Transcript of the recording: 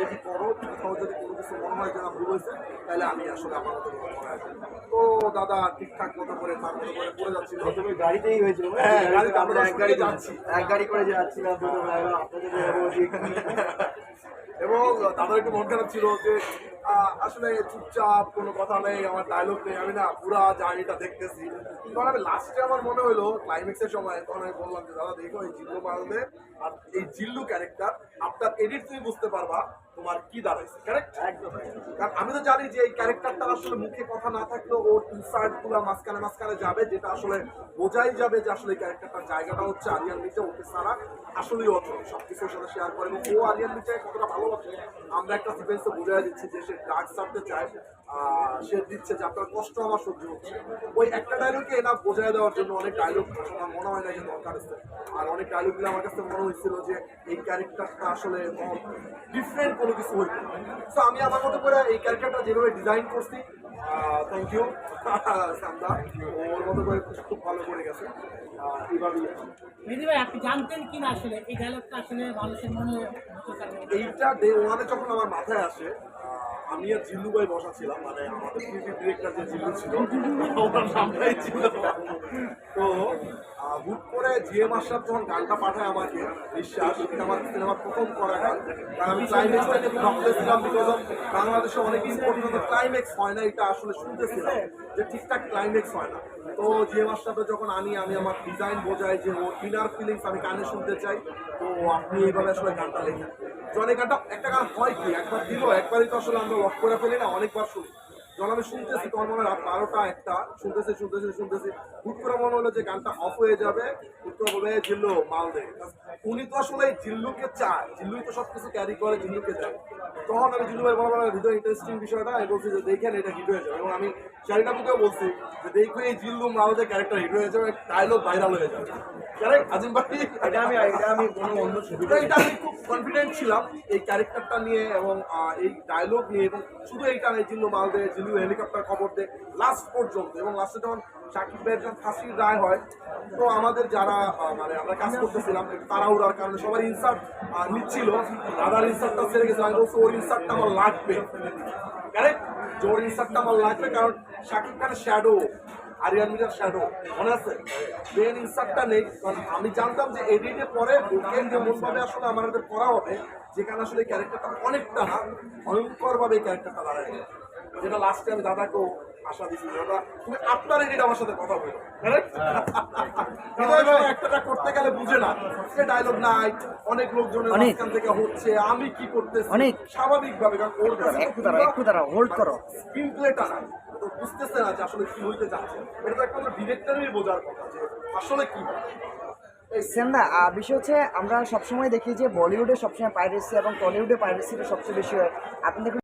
দেখি করো কোথাও যদি কোনো কিছু মনে হয় যে না ভুল হয়েছে তাহলে আমি আসলে আমার মতো তো দাদা ঠিকঠাক মতো করে তার মতো করে করে যাচ্ছিল। প্রথমে গাড়িতেই হয়েছিল হ্যাঁ, গাড়িতে আমরা এক গাড়ি যাচ্ছি। এক গাড়ি করে যাচ্ছিলাম এবং দাদার একটু মন খারাপ ছিল যে আসলে চুপচাপ কোনো কথা নেই আমার ডায়লগ নেই আমি না পুরা জার্নিটা দেখতেছি। তখন আমি লাস্টে আমার মনে হলো ক্লাইম্যাক্সের সময় তখন আমি বললাম যে দাদা দেখো এই জিল্লু মারলে আর এই জিল্লু ক্যারেক্টার আপনার এডিট তুমি বুঝতে পারবা তোমার কি দাঁড়াইছে কারেক্ট কারণ আমি তো জানি যে এই ক্যারেক্টারটা আসলে মুখে কথা না থাকলেও ওর ইনসার্টগুলো মাঝখানে মাঝখানে যাবে যেটা আসলে বোঝাই যাবে যে আসলে ক্যারেক্টারটার জায়গাটা হচ্ছে আরিয়ান মির্জা ওকে সারা আসলেই অচল। সবকিছু সাথে শেয়ার করে। এবং ও আরিয়ান মির্জাকে কতটা ভালোবাসে আমরা একটা সিকোয়েন্সে বোঝাই দিচ্ছি যে সে ড্রাগ ছাড়তে চায় সে দিচ্ছে যে আপনার কষ্ট আমার সহ্য হচ্ছে। ওই একটা ডায়লগে এনা বোঝাই দেওয়ার জন্য অনেক ডায়লগ আমার মনে হয় না যে দরকার আছে। আর অনেক ডায়লগগুলো আমার কাছে মনে হয়েছিল যে এই ক্যারেক্টারটা আসলে ডিফারেন্ট কোনো কিছু হইতো তো আমি আমার মতো করে এই ক্যারেক্টারটা যেভাবে ডিজাইন করছি থ্যাংক ইউ সান্দা ওর মতো করে খুব ভালো করে গেছে। আপনি জানতেন কি না আসলে? এই ডায়লগটা আসলে মানুষের মনে এইটা ডে ওয়ানে যখন আমার মাথায় আসে আমি আর জিল্লু ভাই বসা ছিলাম মানে আমাদের ক্রিয়েটিভ ডিরেক্টর যে জিল্লু ছিল, ওনার ছিল। তো হুট করে জিএম যখন গানটা পাঠায় আমাকে, বিশ্বাস, এটা আমার সিনেমার প্রথম করা গান। কারণ আমি বিকজ বাংলাদেশে অনেক ইম্পর্টেন্ট ক্লাইম্যাক্স হয় না, এটা আসলে শুনতেছিলাম যে ঠিকঠাক ক্লাইম্যাক্স হয় না। তো জিএম আশরাফে যখন আনি, আমি আমার ডিজাইন বোঝাই যে ওর ইনার ফিলিংস আমি গানে শুনতে চাই। তো আপনি এইভাবে আসলে গানটা লেখেন। জনে গানটা একটা গান হয় কি? একবার দিল, একবারই তো আসলে আমরা লক করে ফেলি না, অনেকবার শুনি। যখন আমি শুনতেছি তখন মনে রাত বারোটা একটা, শুনতেছি শুনতেছি শুনতেছি। হুট করে মনে হলো যে গানটা অফ হয়ে যাবে, হুট করে "এই মাল দে। উনি তো আসলে জিল্লুকে চায়। জিল্লুই তো সবকিছু ক্যারি করে জিল্লুকে দেয়। তখন আমি জিল্লু ভাই বলা হৃদয় ইন্টারেস্টিং বিষয়টা আমি বলছি যে দেখেন এটা হিট হয়ে যাবে এবং আমি শাড়িটা বুকেও বলছি যে দেখো এই জিল্লু মাল দে ক্যারেক্টার হিট হয়ে যাবে ডায়লগ ভাইরাল হয়ে যাবে। কারেক্ট আজিম ভাই? এটা আমি এটা আমি কোনো অন্য এটা আমি খুব কনফিডেন্ট ছিলাম এই ক্যারেক্টারটা নিয়ে এবং এই ডায়লগ নিয়ে এবং শুধু এইটা নেই জিল্লু জিল্লু হেলিকপ্টার খবর দে লাস্ট পর্যন্ত। এবং লাস্টে যখন শাকিব ভাইয়ের যখন ফাঁসির রায় হয় তো আমাদের যারা মানে আমরা কাজ করতেছিলাম একটু তাড়াহুড়ার কারণে সবার ইনসার্ট নিচ্ছিল দাদার ইনসার্টটা ছেড়ে গেছে, আমি বলছি, ওর ইনসার্টটা আমার লাগবে। কারেক্ট যে ওর ইনসার্টটা আমার লাগবে, কারণ শাকিব খানের শ্যাডো আরিয়ান মিরার শ্যাডো মনে আছে? মেন ইনসার্টটা নেই। কারণ আমি জানতাম যে এডিটে পরে ওকে যেমন ভাবে আসলে আমাদের করা হবে, যেখানে আসলে ক্যারেক্টারটা অনেকটা না ভয়ঙ্কর ভাবে এই ক্যারেক্টারটা দাঁড়ায়। যেটা লাস্টে আমি দাদাকেও আশা দাদা তুমি আপনার এডিট আমার সাথে কথা বলো একটা করতে গেলে বুঝে না। সে ডায়লগ নাই অনেক লোকজনের মাঝখান থেকে হচ্ছে আমি কি করতেছি? অনেক। স্বাভাবিকভাবে কারণ ওর কাছে একটু দাঁড়াও একটু দাঁড়াও হোল্ড করো। স্ক্রিন প্লেটা নাই। তো বুঝতেছে না যে আসলে কি হইতে যাচ্ছে। এটা তো ডিরেক্টরেরই বোঝার কথা যে আসলে কি হয়। সেন্দা বিষয় হচ্ছে আমরা সবসময় দেখি যে বলিউডে সবসময় পাইরেসি এবং টলিউডে পাইরেসিটা সবচেয়ে বেশি হয়। আপনি দেখুন